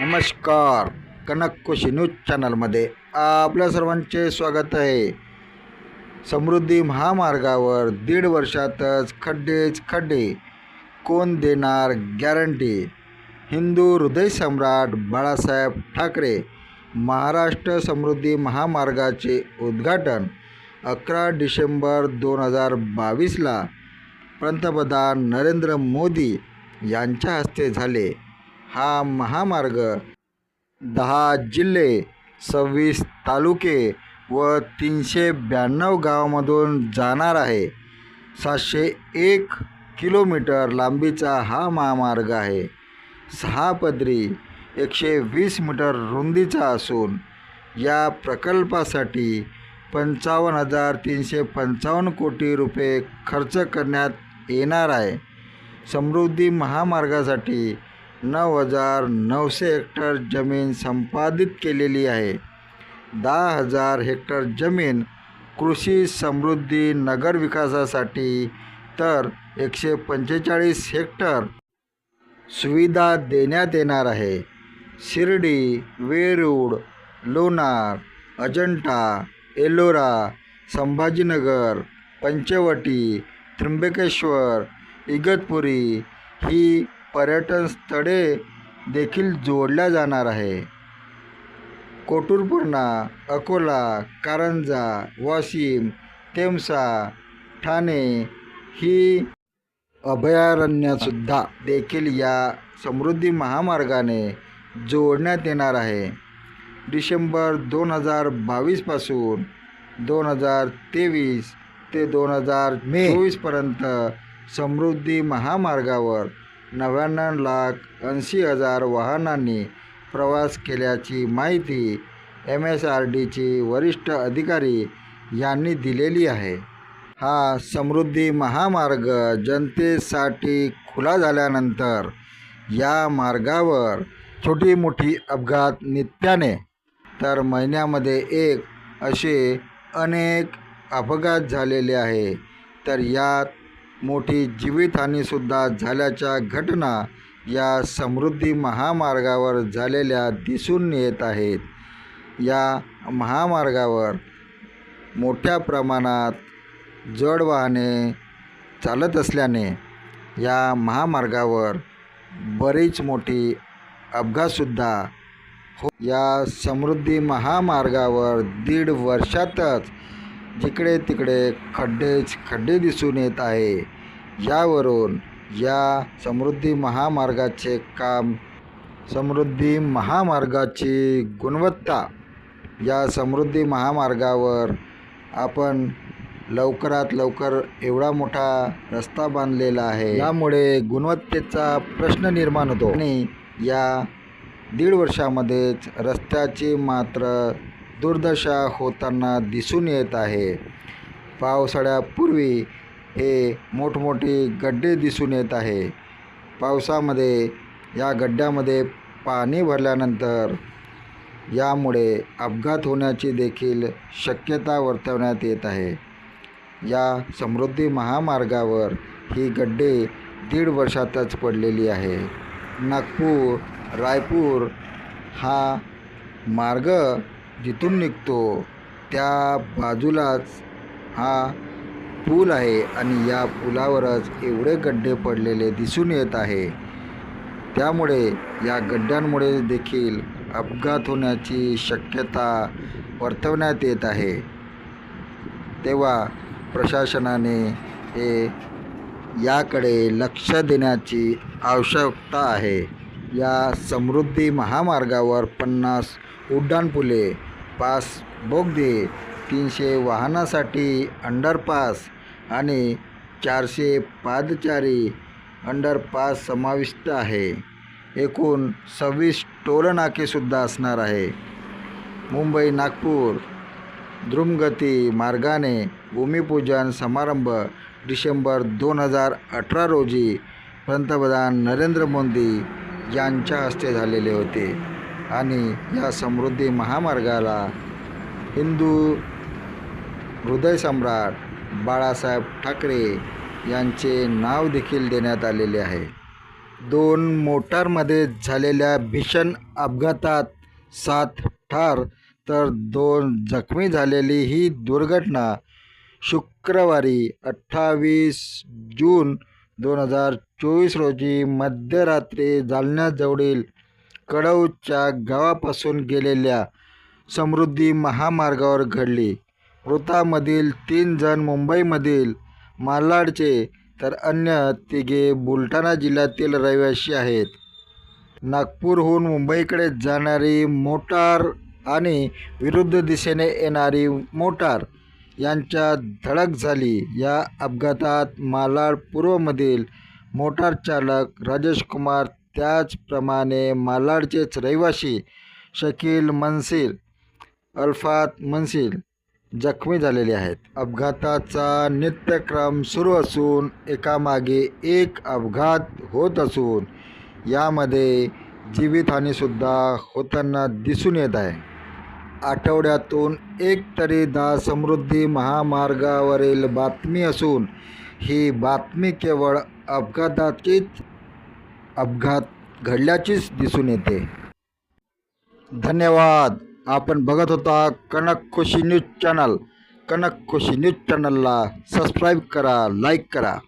नमस्कार. कनककुशी न्यूज चॅनलमध्ये आपल्या सर्वांचे स्वागत आहे. समृद्धी महामार्गावर दीड वर्षातच खड्डेच खड्डे. कोण देणार गॅरंटी हिंदू हृदय सम्राट बाळासाहेब ठाकरे. महाराष्ट्र समृद्धी महामार्गाचे उद्घाटन अकरा डिसेंबर दोन हजार बावीसला. पंतप्रधान नरेंद्र मोदी यांच्या हस्ते झाले. हा महामार्ग दहा जिल्हे सव्वीस तालुके व तीनशे ब्याण्णव गावामधून जाणार आहे. सातशे एक किलोमीटर लांबीचा हा महामार्ग आहे. सहा पदरी एकशे वीस मीटर रुंदीचा असून या प्रकल्पासाठी पंचावन्न हजार तीनशे पंचावन्न कोटी रुपये खर्च करण्यात येणार आहे. समृद्धी महामार्गासाठी नऊ हजार नऊशे हेक्टर जमीन संपादित केलेली आहे. दहा हजार हेक्टर जमीन कृषी समृद्धी नगर विकासासाठी तर एकशे पंचेचाळीस हेक्टर सुविधा देण्यात येणार आहे. शिर्डी वेरूळ लोणार अजंठा एलोरा संभाजीनगर पंचवटी त्र्यंबकेश्वर इगतपुरी ही पर्यटन स्थळे देखील जोडल्या जाणार आहे कोटुरपूर्णा अकोला कारंजा वाशिम तेमसा ठाणे ही अभयारण्यसुद्धा देखील या समृद्धी महामार्गाने जोडण्यात येणार आहे. डिसेंबर दोन हजार बावीसपासून दोन हजार तेवीस ते दोन हजार मे. चोवीसपर्यंत समृद्धी महामार्गावर नव्याण्णव लाख ऐंशी हजार वाहनांनी प्रवास केल्याची माहिती एम एस आर डीची वरिष्ठ अधिकारी यांनी दिलेली आहे. हा समृद्धी महामार्ग जनतेसाठी खुला झाल्यानंतर या मार्गावर छोटी मोठी अपघात नित्याने तर महिन्यामध्ये एक असे अनेक अपघात झालेले आहे. तर यात मोठी जीवितहानीसुद्धा झाल्याच्या घटना या समृद्धी महामार्गावर झालेल्या दिसून येत आहेत. या महामार्गावर मोठ्या प्रमाणात जड वाहने चालत असल्याने या महामार्गावर बरीच मोठी अपघातसुद्धा हो या समृद्धी महामार्गावर दीड वर्षातच जिकडे तिकडे खड्डेच खड्डे दिसून येत आहे. यावरून या समृद्धी महामार्गाचे काम समृद्धी महामार्गाची गुणवत्ता या समृद्धी महामार्गावर आपण लवकरात लवकर एवढा मोठा रस्ता बांधलेला आहे. यामुळे गुणवत्तेचा प्रश्न निर्माण होतो. आणि या दीड वर्षामध्येच रस्त्याची मात्र दुर्दशा होताना दिसून येत आहे. पावसाळ्यापूर्वी हे मोठमोठी गड्डे दिसून येत आहे. पावसामध्ये या गड्ड्यामध्ये पाणी भरल्यानंतर यामुळे अपघात होण्याची देखील शक्यता वर्तवण्यात येत आहे. या समृद्धी महामार्गावर ही गड्डे दीड वर्षातच पडलेली आहे. नागपूर रायपूर हा मार्ग जिथून निघतो त्या बाजूलाच हा पूल आहे आणि या पुलावरच एवढे गड्डे पडलेले दिसून येत आहे. त्यामुळे या गड्ड्यांमुळे देखील अपघात होण्याची शक्यता वर्तवण्यात येत आहे. तेव्हा प्रशासनाने हे याकडे लक्ष देण्याची आवश्यकता आहे. या समृद्धी महामार्गावर पन्नास उड्डाणपुले पास बोगदे तीनशे वाहनासाठी अंडरपास आणि चारशे पादचारी अंडरपास समाविष्ट आहे. एकूण सव्वीस टोलनाकेसुद्धा असणार आहे. मुंबई नागपूर द्रुमगती मार्गाने भूमिपूजन समारंभ डिसेंबर दोन हजार अठरा रोजी पंतप्रधान नरेंद्र मोदी यांच्या हस्ते झालेले होते. आणि या समृद्धी महामार्गाला हिंदू हृदय सम्राट बाळासाहेब ठाकरे यांचे नाव देखील देण्यात आलेले आहे. दोन मोटारमध्ये झालेल्या भीषण अपघातात सात ठार तर दोन जखमी झालेली ही दुर्घटना शुक्रवारी अठ्ठावीस जून दोन हजार चोवीस रोजी मध्यरात्री जालन्याजवळील कडवच्या गावापासून गेलेल्या समृद्धी महामार्गावर घडली. मृतामधील तीन जण मुंबईमधील मालाडचे तर अन्य तिघे बुलढाणा जिल्ह्यातील रहिवासी आहेत. नागपूरहून मुंबईकडे जाणारी मोटार आणि विरुद्ध दिशेने येणारी मोटार यांच्यात धडक झाली. या अपघातात मालाड पूर्वमधील मोटार चालक राजेश कुमार त्याचप्रमाणे मालाडचेच रहिवासी शकील मनसील अल्फात मनसील जखमी झालेले आहेत. अपघाताचा नित्यक्रम सुरू असून एकामागे एक अपघात होत असून यामध्ये जीवितहानीसुद्धा होताना दिसून येत आहे. आठवड्यातून एक तरी दा समृद्धी महामार्गावरील बातमी असून ही बातमी केवळ अपघाताचीच अपघात घडल्याचीच दिसून येते. धन्यवाद. आपण बघत होता Kanak Khushi news channel. Kanak Khushi news चॅनलला सबस्क्राईब करा लाईक करा.